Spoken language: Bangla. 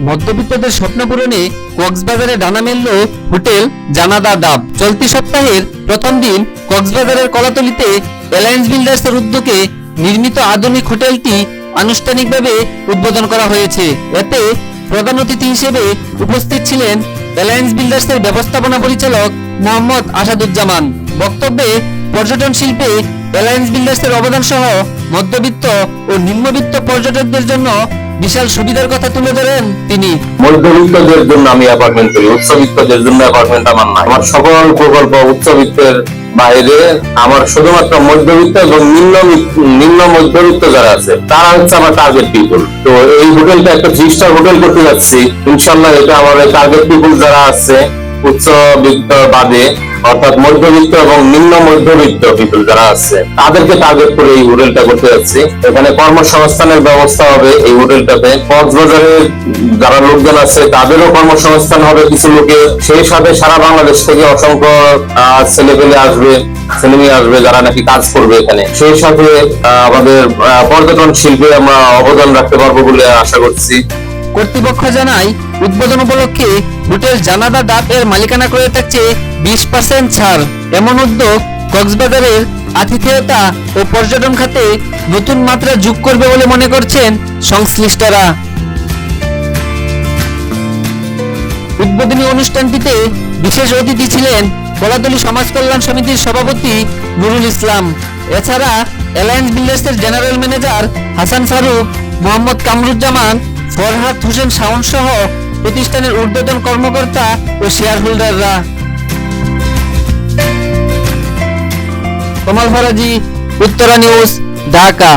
মধ্যবিত্তদের কক্সবাজারে ডানা মেলল হোটেল জানাদা চলতি সপ্তাহের প্রথম দিন কক্সবাজারের কলাতলিতে বিল্ডার্সের উদ্যোগে নির্মিত আধুনিক হোটেলটি আনুষ্ঠানিকভাবে উদ্বোধন করা হয়েছে। এতে প্রধান অতিথি হিসেবে উপস্থিত ছিলেন অ্যালায়েন্স বিল্ডার্সের ব্যবস্থাপনা পরিচালক মোহাম্মদ আসাদুজ্জামান। বক্তব্যে পর্যটন শিল্পে অ্যালায়েন্স বিল্ডার্সের অবদান সহ মধ্যবিত্ত ও নিম্নবিত্ত পর্যটকদের জন্য বিশাল সুবিধার কথা তুলে ধরেন তিনি। মধ্যবিত্তদের জন্য আমি অ্যাপার্টমেন্ট করি, উচ্চবিত্তদের জন্য অ্যাপার্টমেন্ট আমার না আমার সকল প্রকল্প উচ্চবিত্তের বাইরে, আমার শুধুমাত্র মধ্যবিত্ত এবং নিম্ন নিম্ন মধ্যবিত্ত যারা আছে, তারা হচ্ছে আমার টার্গেট পিপুল তো এই হোটেলটা একটা থ্রি স্টার হোটেল করতে যাচ্ছি। ইনশাল্লাহ এটা আমার টার্গেট পিপুল যারা আছে উচ্চবিত্ত বাদে, অর্থাৎ মধ্যবিত্ত এবং নিম্ন মধ্যবিত্ত পিপুল যারা আছে, তাদেরকে টার্গেট করে এই হোটেলটা করতে এখানে কর্মসংস্থানের ব্যবস্থা হবে এই হোটেলটাতে কক্সবাজারের যারা লোকজন আছে, তাদেরও কর্মসংস্থান হবে কিছু লোকে। সেই সাথে সারা বাংলাদেশ থেকে অসংখ্য ছেলে পেলে আসবে, ছেলে মেয়ে আসবে যারা নাকি কাজ করবে এখানে। সেই সাথে আমাদের পর্যটন শিল্পে আমরা অবদান রাখতে পারব বলে আশা করছি। কর্তৃপক্ষ জানায়, উদ্বোধন উপলক্ষে হোটেল জানাদা ডাব এর মালিকানা করে থাকছে বিশ পার্সেন্ট ছাড়। এমন উদ্যোগ কক্সবাজারের আতিথেয়তা ও পর্যটন খাতে নতুন মাত্রা যোগ করবে বলে মনে করছেন সংশ্লিষ্টরা। উদ্বোধনী অনুষ্ঠানটিতে বিশেষ অতিথি ছিলেন কলাতলী সমাজ কল্যাণ সমিতির সভাপতি নুরুল ইসলাম। এছাড়া অ্যালায়েন্স বিল্ডার্সের জেনারেল ম্যানেজার হাসান ফারুক, মোহাম্মদ কামরুজ্জামান, ফরহাদ হোসেন শাওন সহ প্রতিষ্ঠানের ঊর্ধ্বতন কর্মকর্তা ও শেয়ার হোল্ডাররা কমাল ফরাজি উত্তরা নিউজ ঢাকা।